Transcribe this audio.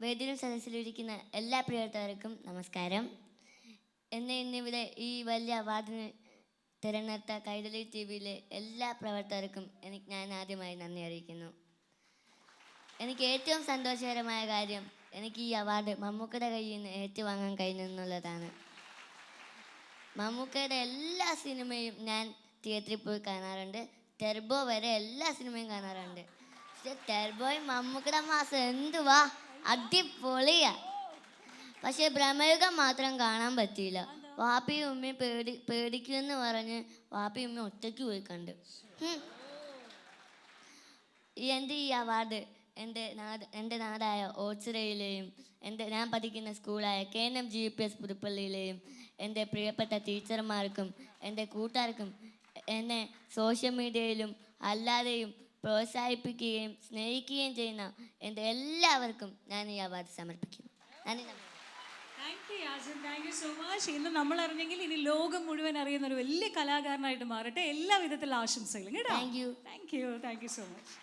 വേദിയിൽ സദസ്സിലിരിക്കുന്ന എല്ലാ പ്രിയപ്പെട്ടവർക്കും നമസ്കാരം. എന്നെ ഇന്നിവിടെ ഈ വലിയ അവാർഡിന് തിരഞ്ഞെടുത്ത കൈരളി ടി വിയിലെ എല്ലാ പ്രവർത്തകർക്കും എനിക്ക് ഞാൻ ആദ്യമായി നന്ദി അറിയിക്കുന്നു. എനിക്ക് ഏറ്റവും സന്തോഷകരമായ കാര്യം എനിക്ക് ഈ അവാർഡ് മമ്മൂക്കയുടെ കയ്യിൽ നിന്ന് ഏറ്റുവാങ്ങാൻ കഴിഞ്ഞു എന്നുള്ളതാണ്. മമ്മൂക്കയുടെ എല്ലാ സിനിമയും ഞാൻ തിയേറ്ററിൽ പോയി കാണാറുണ്ട്. ടെർബോ വരെ എല്ലാ സിനിമയും കാണാറുണ്ട്. പക്ഷെ ടെർബോയും മമ്മൂക്കയുടെ മാസം എന്തുവാ? അടിപൊളിയാ. പക്ഷെ ഭ്രമയുഗം മാത്രം കാണാൻ പറ്റിയില്ല. വാപ്പിയും ഉമ്മയും പേടി പേടിക്കുമെന്ന് പറഞ്ഞ് വാപ്പിയും ഉമ്മയും ഒറ്റയ്ക്ക് പോയി കണ്ട്. എന്റെ ഈ അവാർഡ്? എന്റെ നാട് എന്റെ നാടായ ഓച്ചിറയിലെയും എന്റെ ഞാൻ പഠിക്കുന്ന സ്കൂളായ K N M G P S പുതുപ്പള്ളിയിലെയും എന്റെ പ്രിയപ്പെട്ട ടീച്ചർമാർക്കും എന്റെ കൂട്ടുകാർക്കും എന്നെ സോഷ്യൽ മീഡിയയിലും അല്ലാതെയും പ്രോത്സാഹിപ്പിക്കുകയും സ്നേഹിക്കുകയും ചെയ്യുന്ന എന്റെ എല്ലാവർക്കും ഞാൻ ഈ അവാർഡ് സമർപ്പിക്കുന്നു. നന്ദി നമസ്കാരം thank you Yasin thank you so much ഇന്ന് നമ്മൾ അറിഞ്ഞെങ്കിൽ ഇനി ലോകം മുഴുവൻ അറിയുന്ന ഒരു വലിയ കലാകാരനായിട്ട് മാറട്ടെ. എല്ലാ വിധത്തിലും ആശംസകളും. കേട്ടോ? Thank you thank you thank you so much